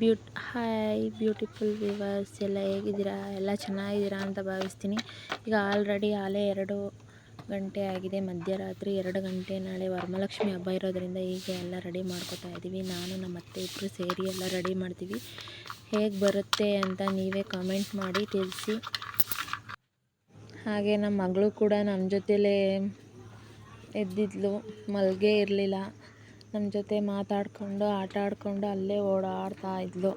ಬ್ಯೂಟ್, hi beautiful viewers, ಎಲ್ಲ ಹೇಗಿದ್ದೀರಾ? ಎಲ್ಲ ಚೆನ್ನಾಗಿದ್ದೀರಾ ಅಂತ ಭಾವಿಸ್ತೀನಿ. ಈಗ ಆಲ್ರೆಡಿ ಆಲೇ ಎರಡು ಗಂಟೆ ಆಗಿದೆ. ಮಧ್ಯರಾತ್ರಿ ಎರಡು ಗಂಟೆ ನಾಳೆ ವರಮಹಾಲಕ್ಷ್ಮಿ ಹಬ್ಬ ಇರೋದರಿಂದ ಹೀಗೆ ಎಲ್ಲ ರೆಡಿ ಮಾಡ್ಕೊತಾ ಇದ್ದೀವಿ. ನಾನು, ನಮ್ಮ ಅತ್ತೆ ಇಬ್ಬರು ಸೇರಿ ಎಲ್ಲ ರೆಡಿ ಮಾಡ್ತೀವಿ. ಹೇಗೆ ಬರುತ್ತೆ ಅಂತ ನೀವೇ ಕಾಮೆಂಟ್ ಮಾಡಿ ತಿಳಿಸಿ. ಹಾಗೆ ನಮ್ಮ ಮಗಳು ಕೂಡ ನಮ್ಮ ಜೊತೆಲೇ ಎದ್ದಿದ್ಲು. ಮಲ್ಗೆ ಇರಲಿಲ್ಲ. ನಮ್ಮ ಜೊತೆ ಮಾತಾಡ್ಕೊಂಡು ಆಟ ಆಡಿಕೊಂಡು ಅಲ್ಲೇ ಓಡಾಡ್ತಾ ಇದ್ಲು.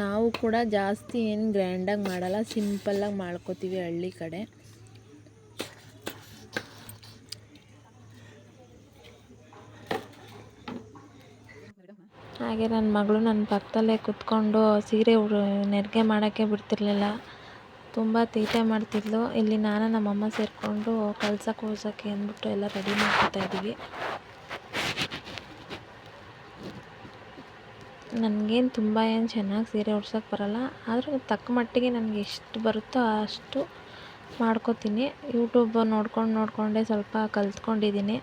ನಾವು ಕೂಡ ಜಾಸ್ತಿ ಏನು ಗ್ರ್ಯಾಂಡಾಗಿ ಮಾಡಲ್ಲ, ಸಿಂಪಲ್ಲಾಗಿ ಮಾಡ್ಕೋತೀವಿ ಹಳ್ಳಿ ಕಡೆ. ಹಾಗೆ ನನ್ನ ಮಗಳು ನನ್ನ ಪಕ್ಕದಲ್ಲೇ ಕುತ್ಕೊಂಡು ಸೀರೆ ನೆರಿಗೆ ಮಾಡೋಕ್ಕೆ ಬಿಡ್ತಿರ್ಲಿಲ್ಲ. ತುಂಬ ತೀಟೆ ಮಾಡ್ತಿದ್ಲು. ಇಲ್ಲಿ ನಾನು ನಮ್ಮಮ್ಮ ಸೇರಿಕೊಂಡು ಕಲ್ಸಕ್ಕೆ ಹೋಗ್ಸಕ್ಕೆ ಅಂದ್ಬಿಟ್ಟು ಎಲ್ಲ ರೆಡಿ ಮಾಡ್ಕೊತಾ ಇದ್ದೀವಿ. ನನಗೇನು ತುಂಬ ಏನು ಚೆನ್ನಾಗಿ ಸೀರೆ ಉಡ್ಸೋಕ್ಕೆ ಬರಲ್ಲ, ಆದರೂ ತಕ್ಕ ಮಟ್ಟಿಗೆ ನನಗೆ ಎಷ್ಟು ಬರುತ್ತೋ ಅಷ್ಟು ಮಾಡ್ಕೊತೀನಿ. ಯೂಟ್ಯೂಬ್ ನೋಡ್ಕೊಂಡು ನೋಡಿಕೊಂಡೇ ಸ್ವಲ್ಪ ಕಲ್ತ್ಕೊಂಡಿದ್ದೀನಿ.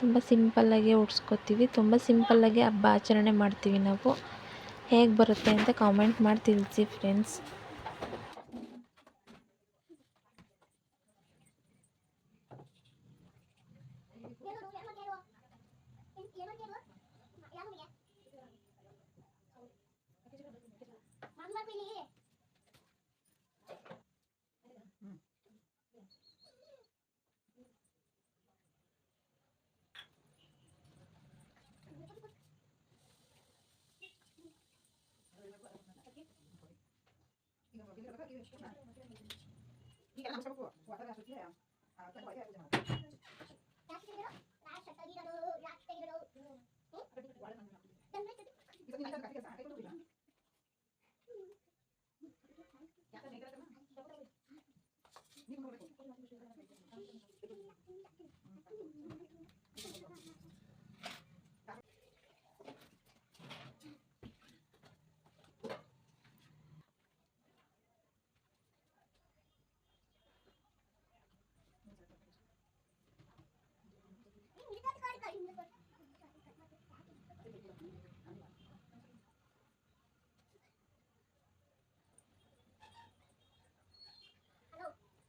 ತುಂಬ ಸಿಂಪಲ್ಲಾಗಿ ಉಡ್ಸ್ಕೊತೀವಿ. ತುಂಬ ಸಿಂಪಲ್ಲಾಗಿ ಹಬ್ಬ ಆಚರಣೆ ಮಾಡ್ತೀವಿ ನಾವು. ಹೇಗೆ ಬರುತ್ತೆ ಅಂತ ಕಾಮೆಂಟ್ ಮಾಡಿ ತಿಳಿಸಿ friends Ini kan langsung kok, buat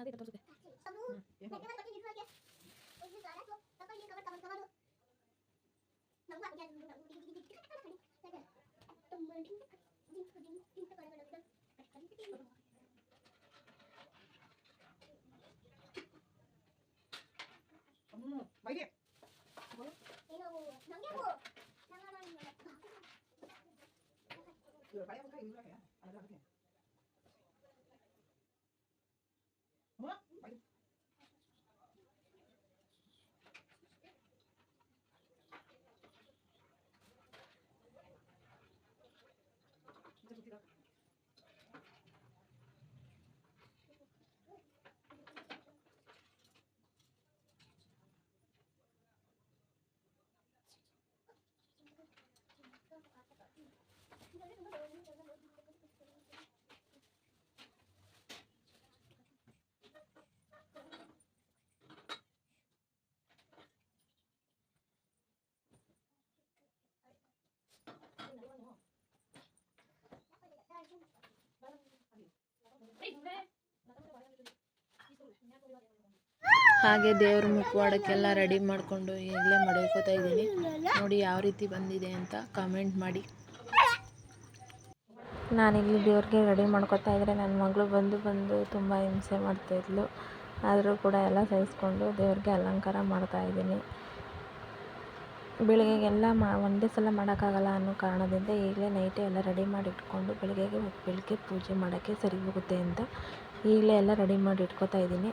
खाना दे कटोर से सबू मैं कवर कटी लिखवा के एक दिन सारा को कवर ये कवर कवर कवर नंगा गया तो मैं ठीक दिन को दिन दिन तक कर लगता हम्म भाई दे बोलो ये वो नंगे वो नंगा नंगा ये भाई को कहीं नहीं रखा ಹಾಗೆ ದೇವ್ರ ಮುಖವಾಡಕ್ಕೆಲ್ಲ ರೆಡಿ ಮಾಡಿಕೊಂಡು ಈಗಲೇ ಮಡಿಕೋತಾ ಇದ್ದೀನಿ. ನೋಡಿ ಯಾವ ರೀತಿ ಬಂದಿದೆ ಅಂತ ಕಮೆಂಟ್ ಮಾಡಿ. ನಾನಿಲ್ಲಿ ದೇವ್ರಿಗೆ ರೆಡಿ ಮಾಡ್ಕೊತಾ ಇದ್ದರೆ ನನ್ನ ಮಗಳು ಬಂದು ಬಂದು ತುಂಬ ಹಿಂಸೆ ಮಾಡ್ತಾಯಿದ್ಲು ಆದರೂ ಕೂಡ ಎಲ್ಲ ಸಹಿಸ್ಕೊಂಡು ದೇವ್ರಿಗೆ ಅಲಂಕಾರ ಮಾಡ್ತಾ ಇದ್ದೀನಿ. ಬೆಳಗ್ಗೆಗೆಲ್ಲ ಮಾ, ಒಂದೇ ಸಲ ಮಾಡೋಕ್ಕಾಗಲ್ಲ ಅನ್ನೋ ಕಾರಣದಿಂದ ಈಗಲೇ ನೈಟೇ ಎಲ್ಲ ರೆಡಿ ಮಾಡಿ ಇಟ್ಕೊಂಡು ಬೆಳಗ್ಗೆಗೆ ಬೆಳಗ್ಗೆ ಪೂಜೆ ಮಾಡೋಕ್ಕೆ ಸರಿ ಹೋಗುತ್ತೆ ಅಂತ ಈಗಲೇ ಎಲ್ಲ ರೆಡಿ ಮಾಡಿ ಇಟ್ಕೊತಾ ಇದ್ದೀನಿ.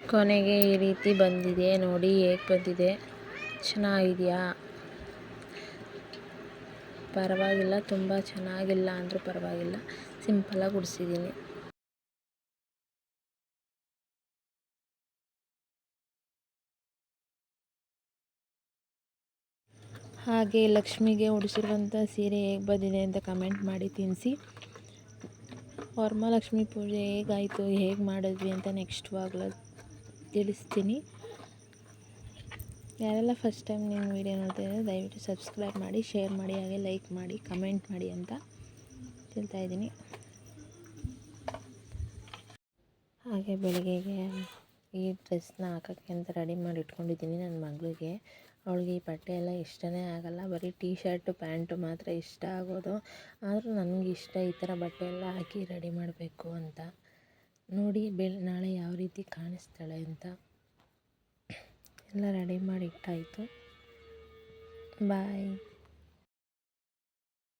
ಕೊನೆಗೆ ಈ ರೀತಿ ಬಂದಿದೆ. ನೋಡಿ, ಹೇಗೆ ಬಂದಿದೆ? ಚೆನ್ನಾಗಿದೆಯಾ? ಪರವಾಗಿಲ್ಲ, ತುಂಬ ಚೆನ್ನಾಗಿಲ್ಲ ಅಂದರೂ ಪರವಾಗಿಲ್ಲ. ಸಿಂಪಲಾಗಿ ಗುಡಿಸಿದ್ದೀನಿ ಹಾಗೆ ಲಕ್ಷ್ಮಿಗೆ ಉಡಿಸಿರುವಂಥ ಸೀರೆ ಹೇಗೆ ಬಂದಿದೆ ಅಂತ ಕಮೆಂಟ್ ಮಾಡಿ ತಿನ್ನಿಸಿ ವರ್ಮಲಕ್ಷ್ಮಿ ಪೂಜೆ ಹೇಗಾಯಿತು, ಹೇಗೆ ಮಾಡಿದ್ವಿ ಅಂತ ನೆಕ್ಸ್ಟ್ ವಾಗ್ಲ ತಿಳಿಸ್ತೀನಿ ಯಾರೆಲ್ಲ ಫಸ್ಟ್ ಟೈಮ್ ನಿಮ್ಮ ವೀಡಿಯೋ ನೋಡ್ತಾ ದಯವಿಟ್ಟು ಸಬ್ಸ್ಕ್ರೈಬ್ ಮಾಡಿ ಶೇರ್ ಮಾಡಿ, ಹಾಗೆ ಲೈಕ್ ಮಾಡಿ ಕಮೆಂಟ್ ಮಾಡಿ ಅಂತ ತಿಳ್ತಾ ಇದ್ದೀನಿ. ಹಾಗೆ ಬೆಳಗ್ಗೆಗೆ ಈ ಡ್ರೆಸ್ನ ಹಾಕೋಕ್ಕೆ ಅಂತ ರೆಡಿ ಮಾಡಿ ಇಟ್ಕೊಂಡಿದ್ದೀನಿ ನನ್ನ ಮಗಳಿಗೆ. ಅವಳಿಗೆ ಈ ಬಟ್ಟೆ ಎಲ್ಲ ಇಷ್ಟನೇ ಆಗಲ್ಲ, ಬರೀ ಟೀ ಶರ್ಟು ಪ್ಯಾಂಟು ಮಾತ್ರ ಇಷ್ಟ ಆಗೋದು. ಆದರೂ ನನಗೆ ಇಷ್ಟ ಈ ಥರ ಬಟ್ಟೆ ಎಲ್ಲ ಹಾಕಿ ರೆಡಿ ಮಾಡಬೇಕು ಅಂತ. ನೋಡಿ ಬೆಳ ನಾಳೆ ಯಾವ ರೀತಿ ಕಾಣಿಸ್ತಾಳೆ ಅಂತ ಎಲ್ಲ ರೆಡಿ ಮಾಡಿ ಇಟ್ಟಾಯಿತು. ಬಾಯ್